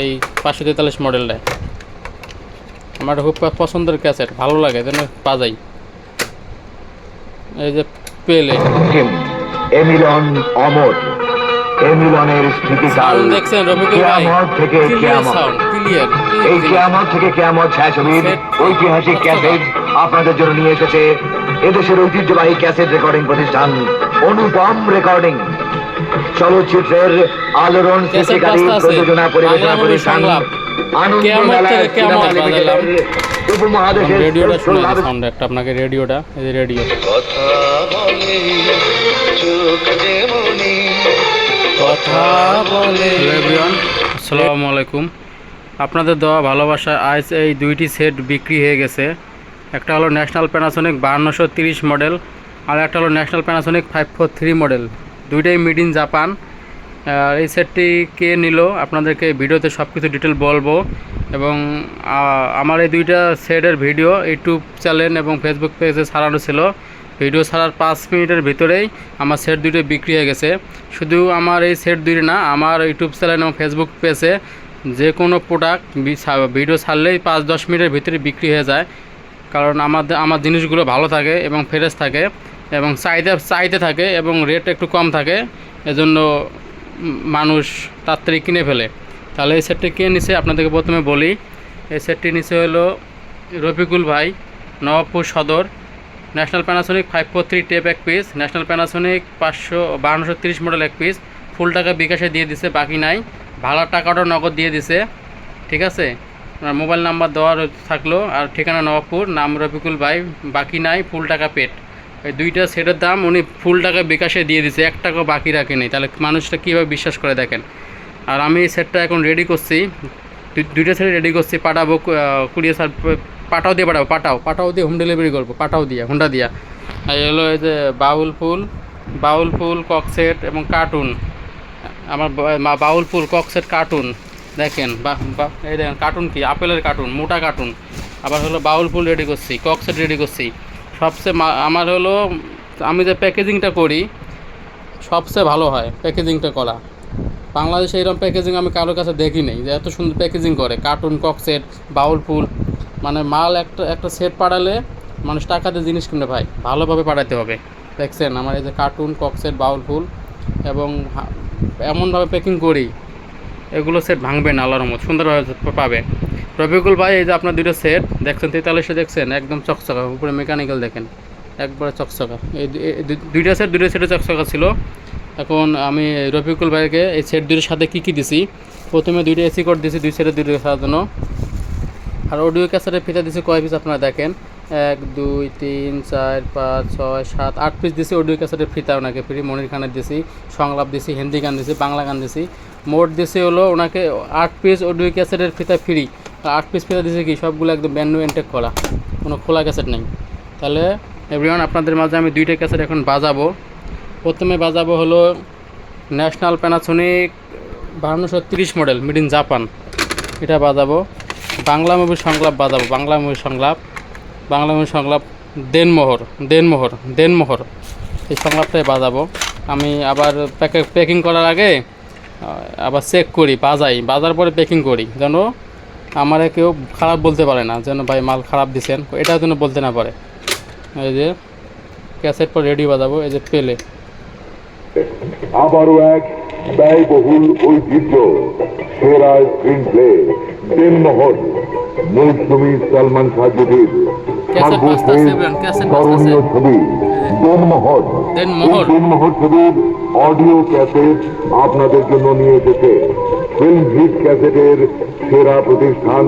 এই পাঁচশো তেতাল্লিশ মডেলটা। আমার খুব পছন্দের ক্যাসেট ভালো লাগে যেন বাজাই। এই যে পেলে এমিলন অমর এমিলনের স্মৃতিকাল দেখছেন রফিকুল ভাই? থেকে কেয়ামত। ক্লিয়ার এই কেয়ামত থেকে কেয়ামত ছায়াছবির Set ঐতিহাসিক ক্যাসেট আপনাদের জন্য নিয়ে এসেছে। এদেশের ঐতিহ্যবাহী ক্যাসেট রেকর্ডিং প্রতিষ্ঠান অনুপম রেকর্ডিং। চলচ্চিত্রের আলোড়ন সৃষ্টিকারী প্রযোজনা পরিবেশনা প্রতিষ্ঠান সংলাপ। আনন্দ উপমহাদেশের রেডিওটা শ্রেষ্ঠ শোনা সাউন্ড একটা আপনাকে রেডিওটা এই যে রেডিও। কথা বলে চোখ যেমনি কথা বলে। আসসালামু আলাইকুম। আপনাদের দেওয়া ভালোবাসা আজ এই দুইটি সেট বিক্রি হয়ে গেছে। একটা হলো ন্যাশনাল প্যানাসোনিক বাহান্নশো তিরিশ মডেল আর একটা হলো National Panasonic five four three model. দুইটাই মেড ইন জাপান আর এই সেটটি কে নিল, আপনাদেরকে ভিডিওতে সব কিছু ডিটেল বলব। এবং আমার এই দুইটা সেটের ভিডিও ইউটিউব চ্যানেল এবং ফেসবুক পেজে ছাড়ানো ছিল। ভিডিও ছাড়ার পাঁচ মিনিটের ভিতরেই আমার সেট দুটো বিক্রি হয়ে গেছে। শুধু আমার এই সেট দুইটি না, আমার ইউটিউব চ্যানেল এবং ফেসবুক পেজে যে কোনো প্রোডাক্ট ভিডিও ছাড়লেই পাঁচ দশ মিনিটের ভিতরে বিক্রি হয়ে যায়। কারণ আমাদের, আমার জিনিসগুলো ভালো থাকে এবং ফ্রেশ থাকে। এবং চাহিদা চাইতে থাকে এবং রেট একটু কম থাকে, এজন্য মানুষ তাড়াতাড়ি কিনে ফেলে। তাহলে এই সেটটি কে নিছে? আপনাদেরকে প্রথমে বলি, এই সেটটি নিচে হলো রফিকুল ভাই, Nawabpur Sadar National Panasonic five four three tape এক পিস ন্যাশনাল প্যানাসোনিক পাঁচশো বারোশো তিরিশ মডেল এক পিস ফুল টাকা বিকাশে দিয়ে দিছে, বাকি নাই। ভাড়ার টাকাটাও নগদ দিয়ে দিছে, ঠিক আছে? আপনার মোবাইল নাম্বার দেওয়ার থাকল, আর ঠিকানা নবাবপুর, নাম রফিকুল ভাই, বাকি নাই ফুল টাকা পেট এই দুইটা সেটের দাম উনি ফুল টাকা বিকাশে দিয়ে দিছে এক টাকাও বাকি রাখেনি তাহলে মানুষটা কীভাবে বিশ্বাস করে দেখেন? আর আমি এই সেটটা এখন রেডি করছি দুই- দুইটা সেট রেডি করছি, পাঠাবো কুড়িয়ে সার পাটাও দিয়ে পাঠাবো, পাঠাও পাটাও দিয়ে হোম ডেলিভারি করব পাটাও দিয়ে হুন্ডা দিয়া। আর হলো এই যে বাউল ফুল বাউল ফুল ককসেট এবং কার্টুন আমার বাউল ফুল ককসেট কার্টুন দেখেন, বা- এই দেখেন কার্টুন কি? আপেলের কার্টুন মোটা কার্টুন আবার হলো বাউল ফুল রেডি করছি ককসেট রেডি করছি। সবচেয়ে আমার হলো, আমি যে প্যাকেজিংটা করি, সবচেয়ে ভালো হয় প্যাকেজিংটা করা। বাংলাদেশে এরকম প্যাকেজিং আমি কারোর কাছে দেখি নেই, যে এত সুন্দর প্যাকেজিং করে, কার্টুন ককসেট বাউল ফুল মানে মাল একটা একটা সেট পাঠালে মানুষ টাকাতে জিনিস কিনে ভাই। ভালোভাবে পাঠাতে হবে। দেখছেন, আমার এই যে কার্টুন ককসেট বাউল ফুল এবং এমনভাবে প্যাকিং করি, এগুলো সেট ভাঙবে না, আল্লাহর রহমত, সুন্দরভাবে পাবে। রবিকুল ভাই, এই যে আপনার দুটো সেট দেখছেন তেতাল্লিশে দেখছেন, একদম চকচকা, উপরে মেকানিক্যাল দেখেন, একবারে চকচকা। এই দুইটা সেট দুইটা সেটে চকচকা ছিল। এখন আমি রফিকুল ভাইকে এই সেট দুটোর সাথে কী কী দিছি? প্রথমে দুইটা এসি কোড দিছি, দুই সেটের দুইটা সাজানো আর অডিও ক্যাসেটের ফিতা দিছি, কয় পিস আপনারা দেখেন? এক, দুই, তিন, চার, পাঁচ, ছয়, সাত, আট পিস দিছি অডিও ক্যাসেটের ফিতা ওনাকে, ফ্রি মনির খানের দিছি, সংলাপ দিছি, হিন্দি গান দিছি, বাংলা গান দিছি। মোট দিছি হলো ওনাকে আট পিস অডিও ক্যাসেটের ফিতা ফ্রি। আট পিস ফিতা দিছি কি? সবগুলো একদম ব্যান্ড এনটেক করা। কোনো খোলা ক্যাসেট নেই। তাহলে এভরিওয়ান আপনাদের মাঝে আমি দুইটা ক্যাসেট এখন বাজাবো। প্রথমে বাজাবো হলো ন্যাশনাল প্যানাসোনিক বাহান্নশো তিরিশ মডেল মেড ইন জাপান এটা বাজাবো। বাংলা মুভির সংলাপ বাজাবো। বাংলা মুভির সংলাপ। বাংলা মুভির সংলাপ দেনমোহর। দেনমোহর। দেনমোহর। এই সংলাপটাই বাজাবো। আমি আবার প্যাকে প্যাকিং করার আগে আবার চেক করি, বাজাই। বাজার পরে প্যাকিং করি। যেন আমারে কেউ খারাপ বলতে পারে না যেন ভাই মাল খারাপ দিছেন। এটাও যেন বলতে না পারে। এই যে ক্যাসেট পর রেডি বাজাবো এই যে পেলে। আবারও এক ব্যয়বহুল ঐতিহ্য সেরা স্ক্রিন প্লে দেনমোহর মৌসুমী সালমান স্মরণীয় ছবি দেনমোহর। দেনমোহর ছবির অডিও ক্যাসেট আপনাদের জন্য নিয়ে এসেছে। ফিল্ম হিট ক্যাসেটের সেরা প্রতিষ্ঠান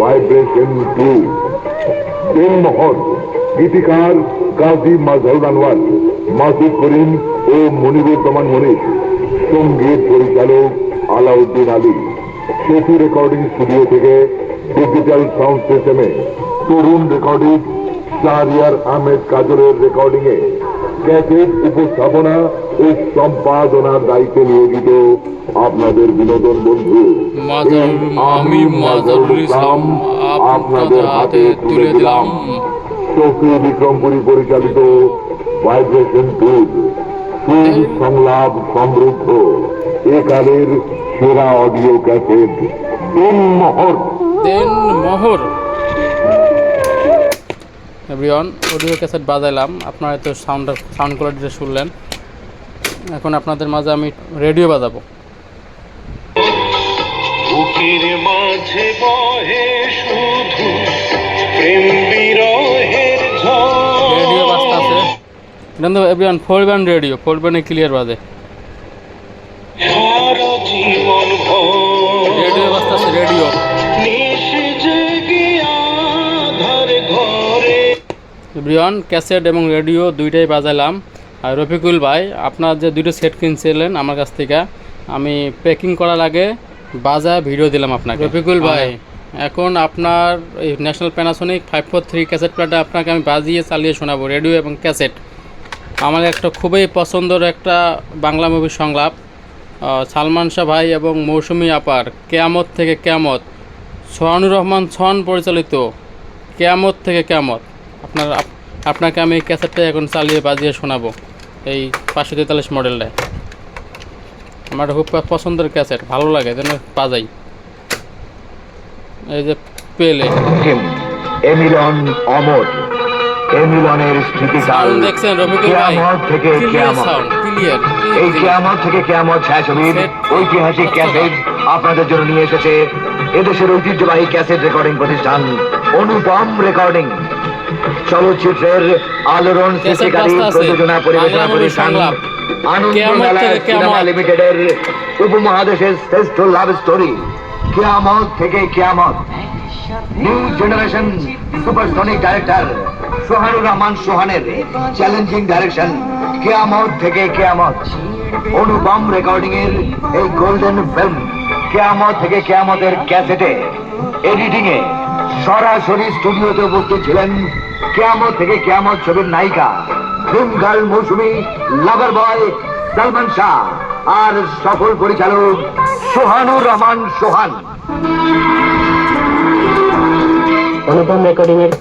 ভাইব্রেশন টু। দেনমোহর গীতিকার গাজী মাজহারুল আনোয়ার, মাসুদ করিম ও মনিরুজ্জামান মনির, সংগীত পরিচালক আলাউদ্দিন আলী। সেতু রেকর্ডিং স্টুডিও থেকে ডিজিটাল সাউন্ড সিস্টেমে তরুণ রেকর্ডিং শাহরিয়ার আহমেদ কাজলের রেকর্ডিং এ ক্যাসেট উপস্থাপনা ও সম্পাদনার দায়িত্বে নিয়োজিত আপনাদের বিনোদন বন্ধু। আমি মাজারুল ইসলাম আপনাদের হাতে তুলে দিলাম। শফি বিক্রমপুরী পরিচালিত ভাইব্রেশন টুর সুর সংলাপ সমৃদ্ধ। একালের সেরা অডিও ক্যাসেট মোহর। দেন মোহর। এভরিওয়ান অডিও ক্যাসেট বাজাইলাম। আপনারা তো সাউন্ড সাউন্ড কোয়ালিটিটা শুনলেন। এখন আপনাদের মাঝে আমি রেডিও বাজাবো। বুকের মাঝে বহে শুধু প্রেম বিরহের রেডিও বাজতে আছে এটা তো everyone four band radio four ব্যান্ডে ক্লিয়ার বাজে। রেডিও আছে রেডিও। এভরিওয়ান ক্যাসেট এবং রেডিও দুইটাই বাজাইলাম আর রফিকুল ভাই আপনার যে দুটো সেট কিনছিলেন আমার কাছ থেকে আমি প্যাকিং করার আগে বাজায় ভিডিও দিলাম আপনাকে। রফিকুল ভাই। এখন আপনার এই National Panasonic five four three cassette প্লেটা আপনাকে আমি বাজিয়ে চালিয়ে শোনাবো রেডিও এবং ক্যাসেট আমার একটা খুবই পছন্দের একটা বাংলা মুভির সংলাপ সালমান শাহ ভাই এবং মৌসুমি আপার কেয়ামত থেকে কেয়ামত। সোহানুর রহমান ছন পরিচালিত কেয়ামত থেকে কেয়ামত। আপনার আপনাকে আমি ক্যাসেটটা এখন চালিয়ে বাজিয়ে শোনাবো। এই পাঁচশো তেতাল্লিশ মডেলটা। আমার খুব পছন্দের ক্যাসেট ভালো লাগে যেন বাজাই। এই যে পেলে। এমিলন অমর এমিলনের স্মৃতিকাল দেখছেন রফিকুল ভাই? থেকে ক্লিয়ার কেয়ামত। সাউন্ড ক্লিয়ার এই কেয়ামত থেকে কেয়ামত ছায়াছবির ঐতিহাসিক ক্যাসেট আপনাদের জন্য নিয়ে এসেছে। এদেশের ঐতিহ্যবাহী ক্যাসেট রেকর্ডিং প্রতিষ্ঠান অনুপম রেকর্ডিং। চলচ্চিত্রের আলোড়ন সৃষ্টিকারী প্রযোজনা পরিবেশনা প্রতিষ্ঠান সিনেমা লিমিটেডের উপমহাদেশের শ্রেষ্ঠ লাভ story Keyamot Theke Keyamot. New generation supersonic director Sohanur Rahman সোহানের challenging direction কেয়ামত থেকে কেয়ামত। অনুপম রেকর্ডিং এর এই গোল্ডেন ফিল্ম কেয়ামত থেকে কেয়ামতের ক্যাসেটে এডিটিং এ সরাসরি স্টুডিওতে উপস্থিত ছিলেন কেয়ামত থেকে কেয়ামত ছবির নায়িকা film girl Moushumi lover boy Salman Shah আর সফল পরিচালক সোহানুর রহমান সোহান। অনুপম রেকর্ডিং এর।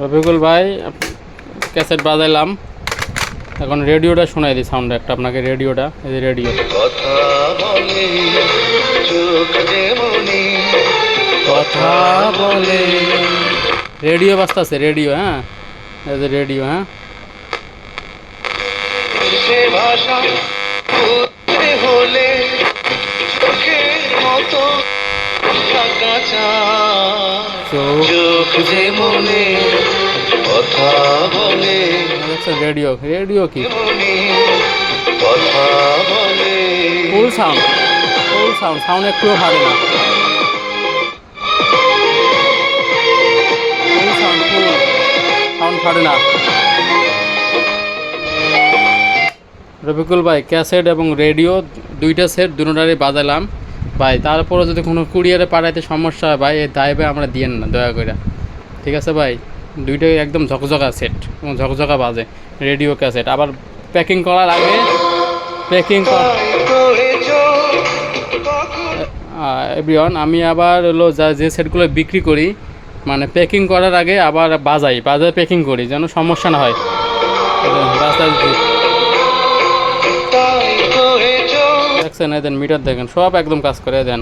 রফিকুল ভাই ক্যাসেট বাজাইলাম। এখন রেডিওটা শোনাই দিই সাউন্ড একটা আপনাকে রেডিওটা এই যে রেডিও। কথা বলে চোখ কথা বলে। রেডিও বাজতেছে রেডিও হ্যাঁ? রেডিও হ্যাঁ? ভাষা হলে চোখের মতো চোখ চোখ যে মনে কথা বলে। রেডিও রেডিও কি? কথা বলে। Full sound full sound sound একটুও ভালো না। সাউন্ড না। রফিকুল ভাই, ক্যাসেট এবং রেডিও দুইটা সেট দুটারই বাজালাম। ভাই তারপরে যদি কোনো কুরিয়ারে পাঠাইতে সমস্যা হয়, ভাই, এই দায় ভাই আমরা দিয়েন না, দয়া করে ঠিক আছে ভাই? দুইটাই একদম ঝকঝকা সেট, এবং ঝকঝকা বাজে, রেডিও ক্যাসেট। আবার প্যাকিং করার আগে, প্যাকিং এভরিওয়ান, আমি আবার হলো যা যে সেটগুলো বিক্রি করি মানে প্যাকিং করার আগে আবার বাজাই, বাজায় প্যাকিং করি, যেন সমস্যা না হয়। দেখছেন দেন মিটার দেখেন, সব একদম কাজ করে দেন।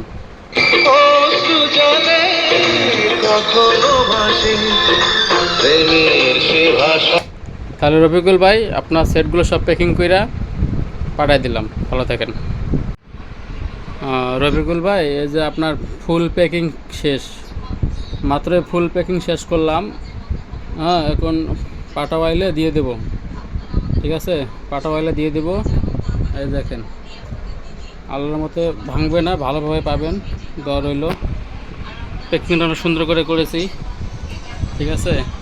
তাহলে রফিকুল ভাই, আপনার সেটগুলো সব প্যাকিং কইরা পাঠাই দিলাম। ভালো থাকেন। রফিকুল ভাই, এই যে আপনার ফুল প্যাকিং শেষ। মাত্র ফুল প্যাকিং শেষ করলাম। হ্যাঁ এখন পাটা ওয়াইলে দিয়ে দেব। ঠিক আছে? পাটা ওয়াইলে দিয়ে দেব। এই দেখেন। আল্লাহর মতে ভাঙবে না, ভালোভাবে পাবেন। দর রইল। প্যাকিংটা সুন্দর করে করেছি। ঠিক আছে?